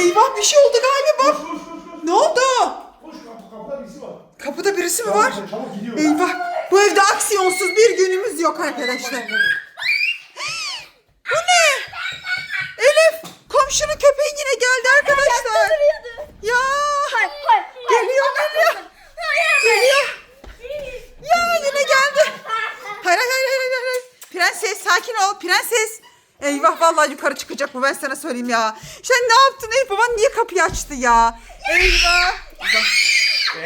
Eyvah bir şey oldu galiba. Koş koş koş koş. Ne oldu? Koş kapı, kapıda birisi var. Kapıda birisi mi var? Çabuk gidiyor. Eyvah. Bu evde aksiyonsuz bir günümüz yok arkadaşlar. Bu ne? Elif komşunun köpeği yine geldi arkadaşlar. Ya Hayır, hayır. geliyor geliyor. Geliyor. Ya yine geldi. Hayır hayır hayır. hayır. Prenses sakin ol prenses. Eyvah vallahi yukarı çıkacak bu ben sana söyleyeyim ya. Sen ne yaptın Elif baban niye kapıyı açtı ya? Eyvah.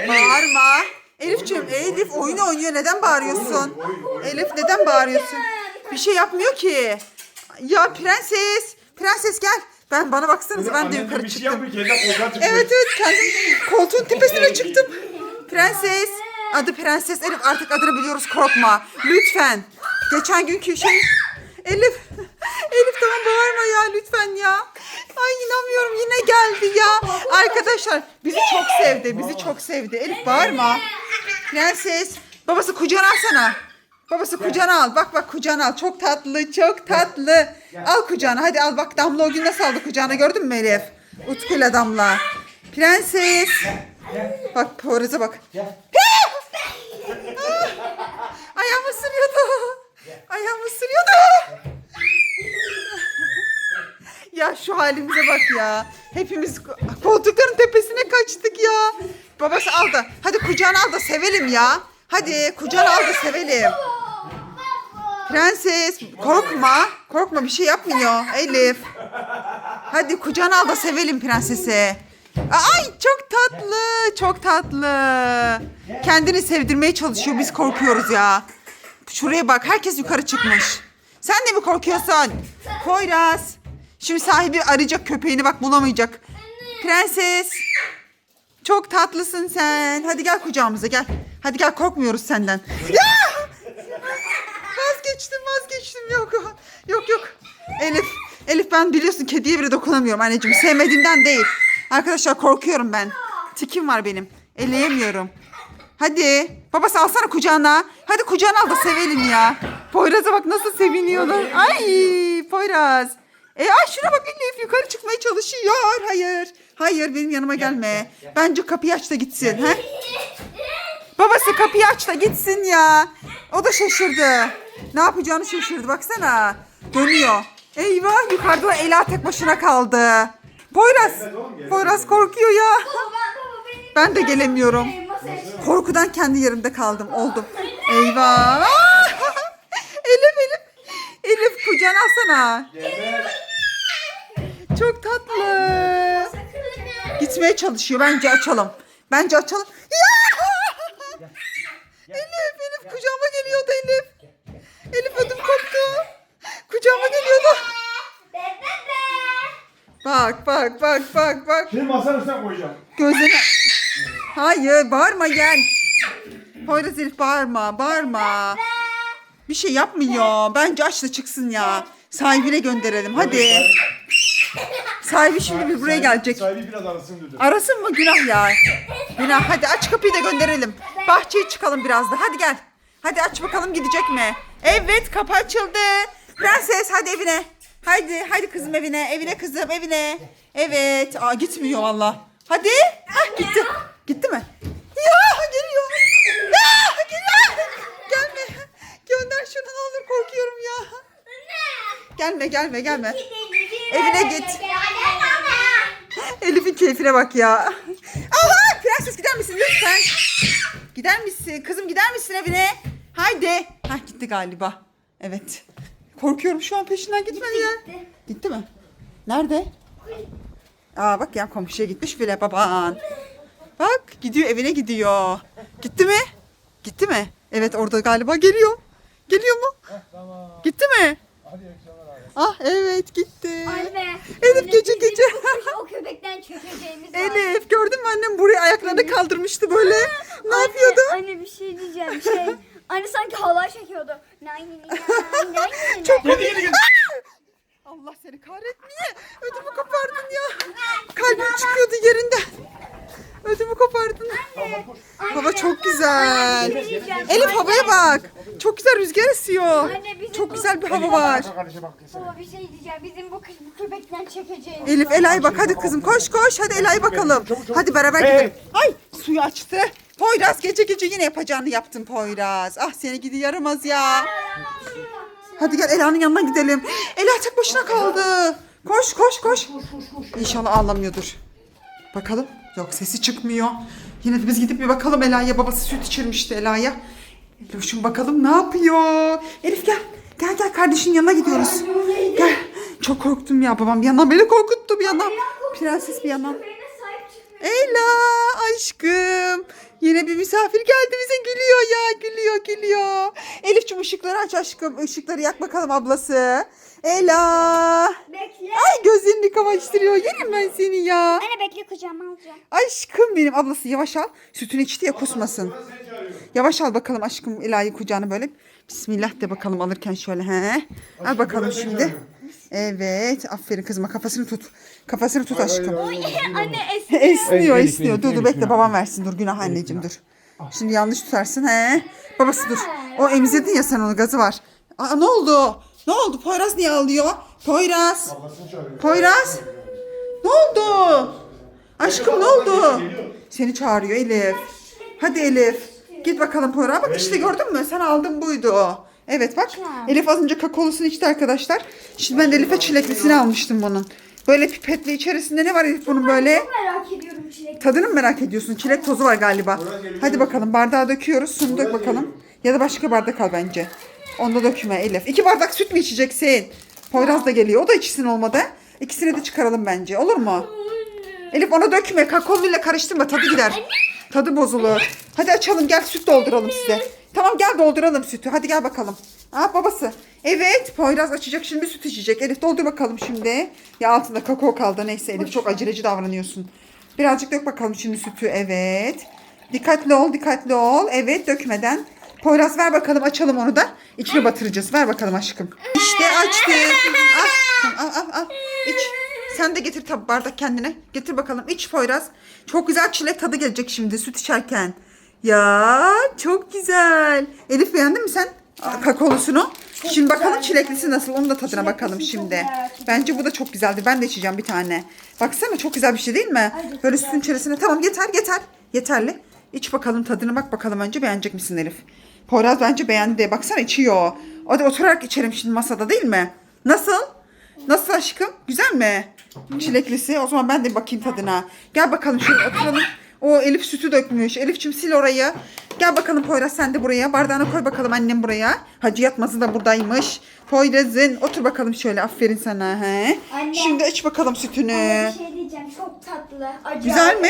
Bağırma. Elifciğim Elif oyun oynuyor neden bağırıyorsun? Elif neden bağırıyorsun? Bir şey yapmıyor ki. Ya prenses. Prenses gel. Ben bana baksanıza ben de yukarı bir şey çıktım. yapmıyor, çıkıyor. Evet evet kendim koltuğun tepesine çıktım. Prenses. Adı Prenses Elif artık adını biliyoruz korkma. Lütfen. Geçen günkü şey. Elif. Elif tamam bağırma ya lütfen ya. Ay inanmıyorum yine geldi ya. Arkadaşlar bizi çok sevdi. Bizi çok sevdi. Elif bağırma. Prenses. Babası kucağına alsana. Babası kucağına al. Bak bak kucağına al. Çok tatlı, çok tatlı. Al kucağına. Hadi al bak Damla o gün nasıl aldı kucağına gördün mü Elif? Utku'yla Damla. Prenses. Bak Poyraz'a bak. Gel. Ya şu halimize bak ya. Hepimiz koltukların tepesine kaçtık ya. Babası aldı. Hadi kucağına al da sevelim ya. Hadi kucağına al da sevelim. Prenses korkma. Korkma bir şey yapmıyor Elif. Hadi kucağına al da sevelim prensesi. Ay çok tatlı, çok tatlı. Kendini sevdirmeye çalışıyor, biz korkuyoruz ya. Şuraya bak, herkes yukarı çıkmış. Sen de mi korkuyorsun? Poyraz. Şimdi sahibi arayacak köpeğini bak bulamayacak. Prenses. Çok tatlısın sen. Hadi gel kucağımıza gel. Hadi gel korkmuyoruz senden. Ya! Vazgeçtim vazgeçtim yok yok yok. Elif Elif ben biliyorsun kediye bile dokunamıyorum anneciğim sevmediğimden değil. Arkadaşlar korkuyorum ben. Tikim var benim. Eleyemiyorum. Hadi babası alsana kucağına. Hadi kucağına al da sevelim ya. Poyraz'a bak nasıl seviniyorlar. Ay Poyraz. E ay şuna bak Elif yukarı çıkmaya çalışıyor. Hayır. Hayır benim yanıma gelme. Bence kapıyı aç da gitsin. He? Babası kapıyı aç da gitsin ya. O da şaşırdı. Ne yapacağını şaşırdı baksana. Dönüyor. Eyvah yukarıda Ela tek başına kaldı. Poyraz. Poyraz korkuyor ya. Ben de gelemiyorum. Korkudan kendi yerimde kaldım. Oldum. Eyvah. Elif Elif. Elif kucağına alsana. Geber. Çok tatlı. Gitmeye çalışıyor. Bence açalım. Bence açalım. Ya! Elif, Elif kucağıma geliyordu Elif. Elif ödüm koptu. Kucağıma geliyordu. Bak, bak, bak, bak, bak. Şimdi masanın üstüne koyacağım. Gözlerine... Hayır, bağırma gel. Poyraz Elif bağırma, bağırma. Bir şey yapmıyor. Bence aç da çıksın ya. Sahibine gönderelim. Hadi. Sahibi şimdi bir buraya gelecek. Sahibi biraz arasın dedi. Arasın mı günah ya? Günah hadi aç kapıyı da gönderelim. Bahçeye çıkalım biraz da hadi gel. Hadi aç bakalım gidecek mi? Evet kapı açıldı. Prenses hadi evine. Hadi hadi kızım evine. Evine kızım evine. Evet. Aa gitmiyor valla. Hadi. Hah gitti. Gitti mi? Ya geliyor. Ya geliyor. Gelme. Gönder şunu ne olur korkuyorum ya. Gelme gelme gelme. Evine git. Elif'in keyfine bak ya. Aha prenses gider misin lütfen? Gider misin? Kızım gider misin evine? Haydi. Hah gitti galiba. Evet. Korkuyorum şu an peşinden gitmedi ya. gitti. Gitti mi? Nerede? Aa bak ya komşuya gitmiş bile baban. Bak gidiyor evine gidiyor. Gitti mi? Gitti mi? Evet orada galiba geliyor. Geliyor mu? Gitti mi? Ah evet gitti. Anne. Elif gece gece. o köpekten çekeceğimiz var. Elif gördün mü annem buraya ayaklarını kaldırmıştı böyle. Ne yapıyordu? Anne bir şey diyeceğim şey. Anne sanki halay çekiyordu. Nay nay nay nay nay. Çok Gel gel gel. Allah seni kahretmeye. Ödümü kopardın ya. Kalbim çıkıyordu yerinden. Ödümü kopardın. Hava çok güzel. Anne, şey. Elif Anne, havaya bak. Çok güzel rüzgar esiyor. Anne Çok güzel bir hava var. Kardeşe bak desene. Baba bir şey diyeceğim. Bizim bu kız bu köpekten çekeceğiz. Elif Elay bak hadi kızım koş koş hadi Elay bakalım. Çabuk, çabuk. Hadi beraber gidelim. Ay suyu açtı. Poyraz gece gece yine yapacağını yaptın Poyraz. Ah seni gidi yaramaz ya. Hadi gel Ela'nın yanına gidelim. Ela tek başına kaldı. Koş koş koş. İnşallah ağlamıyordur. Bakalım. Yok sesi çıkmıyor. Yine de biz gidip bir bakalım Ela'ya. Babası süt içirmişti Ela'ya. Elif'cim bakalım ne yapıyor? Elif gel. Gel gel kardeşin yanına gidiyoruz. Gel. Çok korktum ya babam bir yandan beni korkuttu bir yandan. Prenses bir yandan. Ela aşkım. Yine bir misafir geldi bize gülüyor ya gülüyor gülüyor. Elif'cim ışıkları aç aşkım. Işıkları yak bakalım ablası. Ela. Bekle. Ay gözlerini kamaştırıyor. Yerim ben seni ya. Anne bekle kucağıma alacağım. Aşkım benim ablası yavaş al. Sütünü içti ya kusmasın. Yavaş al bakalım aşkım Ela'yı kucağına böyle. Bismillah de bakalım alırken şöyle he. Al bakalım şimdi. Evet aferin kızıma kafasını tut. Kafasını tut aşkım. Anne esniyor. Esniyor Elif, esniyor. Elif, Dur dur Elif, bekle Elif. babam versin dur günah anneciğim dur. Şimdi yanlış tutarsın he. Babası dur. O emzirdin ya sen onu gazı var. Aa ne oldu? Ne oldu? Poyraz niye ağlıyor? Poyraz. Çağırıyor. Poyraz. Ne oldu? Aşkım ne oldu? Seni çağırıyor Elif. Hadi Elif. Git bakalım Poyraz. Bak işte gördün mü? Sen aldın buydu o. Evet bak. Elif az önce kakaolusunu içti arkadaşlar. Şimdi ben de Elif'e çileklisini almıştım bunun. Böyle pipetli içerisinde ne var Elif bunun böyle? Çok merak ediyorum çilek. Tadını mı merak ediyorsun? Çilek tozu var galiba. Hadi bakalım bardağa döküyoruz. Sunu dök bakalım. Ya da başka bardak al bence. Onda dökme Elif. İki bardak süt mü içeceksin? Poyraz da geliyor. O da içsin olmadı. İkisini de çıkaralım bence. Olur mu? Elif ona dökme. Kakaoluyla karıştırma. Tadı gider. Tadı bozulur. Hadi açalım. Gel süt dolduralım size. Tamam gel dolduralım sütü. Hadi gel bakalım. Aa babası. Evet Poyraz açacak şimdi süt içecek. Elif doldur bakalım şimdi. Ya altında kakao kaldı. Neyse Elif çok aceleci davranıyorsun. Birazcık dök bakalım şimdi sütü. Evet. Dikkatli ol dikkatli ol. Evet dökmeden. Poyraz ver bakalım açalım onu da. İçine batıracağız. Ver bakalım aşkım. İşte açtık. Al, al, al, al. İç. Sen de getir tabi bardak kendine. Getir bakalım. İç Poyraz. Çok güzel çilek tadı gelecek şimdi süt içerken. Ya çok güzel. Elif beğendin mi sen kakaolusunu? Şimdi bakalım çileklisi nasıl onu da tadına bakalım şimdi. Bence bu da çok güzeldi. Ben de içeceğim bir tane. Baksana çok güzel bir şey değil mi? Böyle sütün içerisine. Tamam yeter yeter. Yeterli. İç bakalım tadına bak bakalım önce beğenecek misin Elif? Poyraz bence beğendi. Baksana içiyor. Hadi oturarak içelim şimdi masada değil mi? Nasıl? Nasıl aşkım? Güzel mi? Çileklisi. O zaman ben de bakayım tadına. Gel bakalım şöyle oturalım. O Elif sütü dökmüş. Elifçim sil orayı. Gel bakalım Poyraz sen de buraya. Bardağını koy bakalım annem buraya. Hacı yatması da buradaymış. Poyraz'ın otur bakalım şöyle. Aferin sana. He. Anne. Şimdi iç bakalım sütünü. Anne bir şey diyeceğim. Çok tatlı. Acayip, Güzel mi?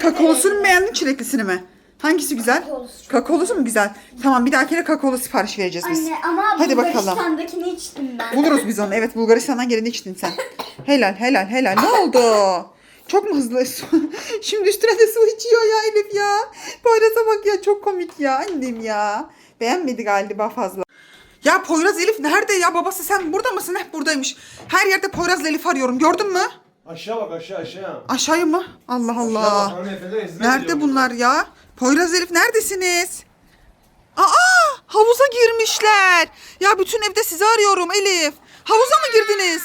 Kakaolusunu mu beğendin çileklisini mi? Hangisi güzel? Kakaolusu Kakaolusu mu güzel? Tamam bir dahakine kakaolu sipariş vereceğiz biz. Anne ama Hadi bakalım. Bulgaristan'dakini içtim ben. Buluruz biz onu. Evet Bulgaristan'dan geleni içtin sen. Helal helal helal. Ne oldu? Çok mu hızlı? Şimdi üstüne de su içiyor ya Elif ya. Poyraz'a bak ya çok komik ya annem ya. Beğenmedi galiba fazla. Ya Poyraz Elif nerede ya babası sen burada mısın? Hep buradaymış. Her yerde Poyraz'la Elif arıyorum gördün mü? Aşağı bak aşağı aşağı. Aşağıya mı? Allah Aşağı bak, Allah. hanımefendi hizmet Nerede ediyor. bunlar ya? Poyraz Elif neredesiniz? Aa havuza girmişler. Ya bütün evde sizi arıyorum Elif. Havuza mı girdiniz?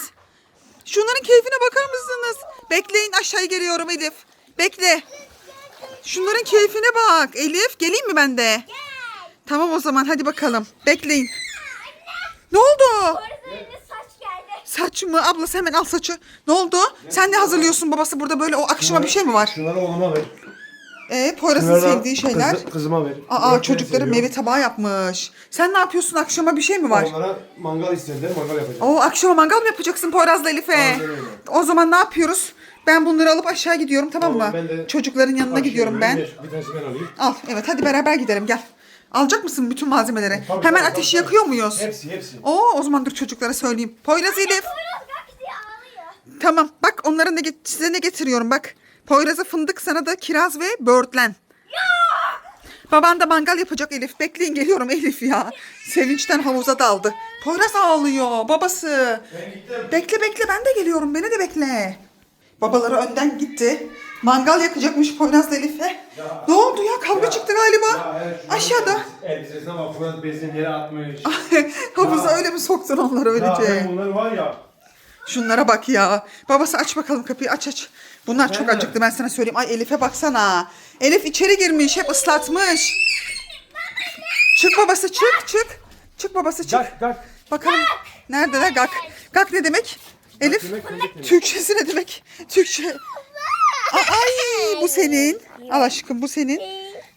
Şunların keyfine bakar mısınız? Bekleyin aşağıya geliyorum Elif. Bekle. Şunların keyfine bak. Elif geleyim mi ben de? Tamam o zaman hadi bakalım. Bekleyin. Ne oldu? Saç mı? Ablası hemen al saçı. Ne oldu? Sen ne hazırlıyorsun babası burada böyle o akşama bir şey mi var? Şunları oğluma ver. Ee, Poyraz'ın sevdiği şeyler. kızı- kızıma ver. Aa Bırak, çocukları meyve tabağı yapmış. Sen ne yapıyorsun akşama bir şey mi var? Onlara mangal istediler mangal yapacağım. Oo akşama mangal mı yapacaksın Poyraz'la Elif'e? Aynen öyle. O zaman ne yapıyoruz? Ben bunları alıp aşağı gidiyorum tamam mı? Tamam, ben de Çocukların yanına Akşam gidiyorum ben. Bir tanesi ben alayım. Al evet hadi beraber gidelim gel. Alacak mısın bütün malzemeleri? Tabii, Hemen tabii, ateşi tabii. yakıyor muyuz? Hepsi hepsi. Oo o zaman dur çocuklara söyleyeyim. Poyraz Elif. Poyraz kalk diye ağlıyor. Tamam bak onlara ne get- size ne getiriyorum bak. Poyraz'a fındık sana da kiraz ve böğürtlen. Baban da mangal yapacak Elif. Bekleyin geliyorum Elif ya. Sevinçten havuza daldı. Poyraz ağlıyor babası. Ben gittim. Bekle bekle ben de geliyorum beni de bekle. Babaları önden gitti. Mangal yakacakmış Poyraz'la Elif'e. Ya. Ne oldu ya? Kavga Ya. çıktı galiba. Ya, evet, Aşağıda. Elbisesine bak Fırat bezini yere atmış. Havuza Ya. öyle mi soktun onları ya öylece? ben bunları var ya. Şunlara bak ya. Babası aç bakalım kapıyı aç aç. Bunlar çok acıktı ben sana söyleyeyim. Ay Elif'e baksana. Elif içeri girmiş hep ıslatmış. Çık babası çık çık. Çık babası çık. Gak gak. Bakalım neredeler gak. Gak ne demek? Elif. Türkçesi ne demek? Türkçe. Aa, Ay bu senin. Al aşkım bu senin.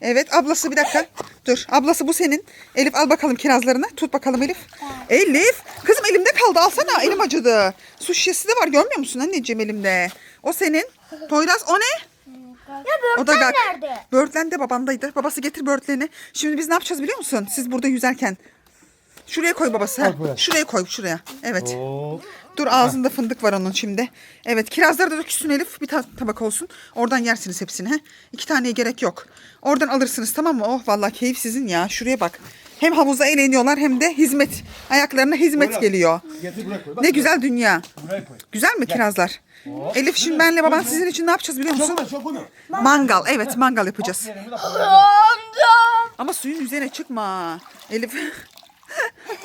Evet ablası bir dakika. Dur ablası bu senin. Elif al bakalım kirazlarını. Tut bakalım Elif. Elif. Kızım elimde kaldı alsana elim acıdı. Su şişesi de var görmüyor musun anneciğim elimde. O senin. Poyraz o ne? Ya O da gak. nerede? Börtlen de babamdaydı. Babası getir börtleni. Şimdi biz ne yapacağız biliyor musun? Siz burada yüzerken. Şuraya koy babası. ha. Buraya. Şuraya koy şuraya. Evet. Oo. Dur ağzında fındık var onun şimdi. Evet kirazları da dökülsün Elif. Bir ta- tabak olsun. Oradan yersiniz hepsini. He? İki taneye gerek yok. Oradan alırsınız tamam mı? Oh vallahi keyif sizin ya. Şuraya bak. Hem havuza eğleniyorlar hem de hizmet. Ayaklarına hizmet Buyurun. geliyor. Getir buraya koy. Bak, Ne güzel dünya. Buraya koy. Güzel mi kirazlar? Elif şimdi benle baban sizin için ne yapacağız biliyor musun? Mangal. Evet mangal yapacağız. Amcam. Ama suyun üzerine çıkma. Elif.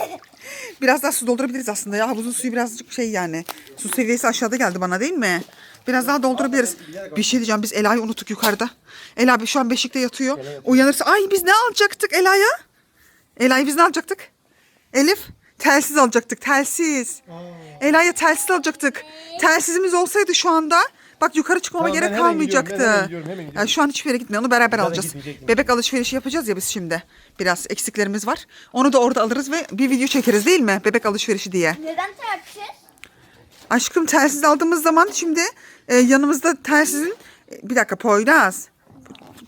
biraz daha su doldurabiliriz aslında ya. Havuzun suyu birazcık şey yani. Su seviyesi aşağıda geldi bana değil mi? Biraz daha doldurabiliriz. Bir şey diyeceğim biz Ela'yı unuttuk yukarıda. Ela şu an beşikte yatıyor. Uyanırsa ay biz ne alacaktık Ela'ya? Ela'yı biz ne alacaktık? Elif telsiz alacaktık telsiz. Ela'ya telsiz alacaktık. Telsizimiz olsaydı şu anda bak yukarı çıkmama Tamam, ben gerek kalmayacaktı. hemen gidiyorum, ben hemen gidiyorum, hemen gidiyorum. Yani şu an hiçbir yere gitmiyor. Onu beraber alacağız. gitmeyecektim. Bebek alışverişi yapacağız ya biz şimdi. Biraz eksiklerimiz var. Onu da orada alırız ve bir video çekeriz değil mi? Bebek alışverişi diye. Neden tartışır? Aşkım telsiz aldığımız zaman şimdi e, yanımızda telsizin... e, bir dakika Poyraz.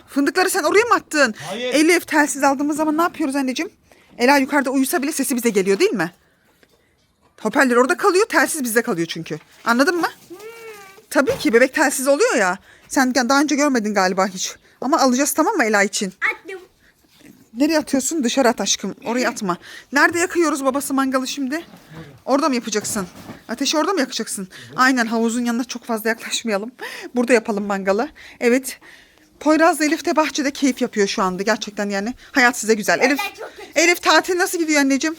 Fındıkları sen oraya mı attın? Hayır. Elif telsiz aldığımız zaman ne yapıyoruz anneciğim? Ela yukarıda uyusa bile sesi bize geliyor değil mi? Hoparlör orada kalıyor, telsiz bizde kalıyor çünkü. Anladın mı? Tabii ki bebek telsiz oluyor ya. Sen daha önce görmedin galiba hiç. Ama alacağız tamam mı Ela için? Attım. Nereye atıyorsun? Dışarı at aşkım. Oraya atma. Nerede yakıyoruz babası mangalı şimdi? Orada mı yapacaksın? Ateşi orada mı yakacaksın? Aynen havuzun yanına çok fazla yaklaşmayalım. Burada yapalım mangalı. Evet. Poyraz'la Elif de bahçede keyif yapıyor şu anda. Gerçekten yani. Hayat size güzel. Elif. Elif tatil nasıl gidiyor anneciğim?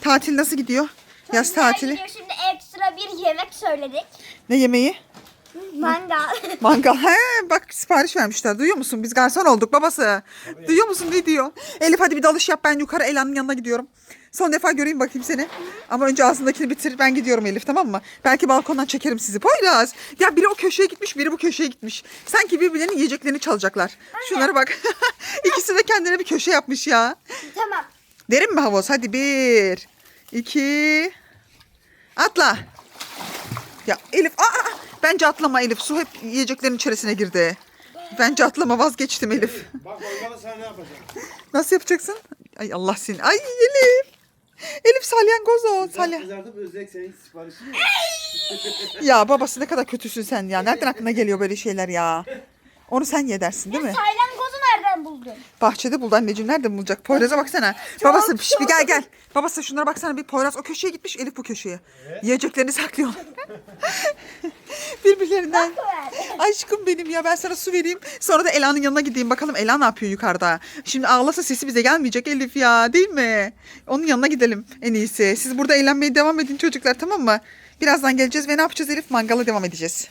Tatil nasıl gidiyor? Yaz tatili. gidiyor. Şimdi ekstra bir yemek söyledik. Ne yemeği? Mangal. Mangal. He, bak sipariş vermişler. Duyuyor musun? Biz garson olduk babası. Duyuyor musun ne diyor? Elif hadi bir dalış yap ben yukarı Ela'nın yanına gidiyorum. Son defa göreyim bakayım seni. Ama önce ağzındakini bitir. Ben gidiyorum Elif tamam mı? Belki balkondan çekerim sizi. Poyraz. Ya biri o köşeye gitmiş biri bu köşeye gitmiş. Sanki birbirlerinin yiyeceklerini çalacaklar. Şunlara bak. İkisi de kendine bir köşe yapmış ya. tamam. Derin mi havuz? Hadi bir, iki, atla. Ya Elif, aa, bence atlama Elif. Su hep yiyeceklerin içerisine girdi. Bence atlama vazgeçtim Elif. Bak mangalı sen ne yapacaksın? Nasıl yapacaksın? Ay Allah seni. Ay Elif. Elif salyangoz o. Salya. Kızartıp özlek senin? Ya babası ne kadar kötüsün sen ya. Nereden aklına geliyor böyle şeyler ya? Onu sen ye dersin değil mi? Saylangozu nereden buldun? Bahçede buldu anneciğim. Nerede bulacak? Poyraz'a baksana. Babası piş, bir gel gel. Babası şunlara baksana bir Poyraz o köşeye gitmiş Elif bu köşeye. Yiyeceklerini saklıyor. Birbirlerinden. Aşkım benim ya ben sana su vereyim. Sonra da Ela'nın yanına gideyim. Bakalım Ela ne yapıyor yukarıda. Şimdi ağlasa sesi bize gelmeyecek Elif ya değil mi? Onun yanına gidelim en iyisi. Siz burada eğlenmeye devam edin çocuklar tamam mı? Birazdan geleceğiz ve ne yapacağız Elif? Mangala devam edeceğiz.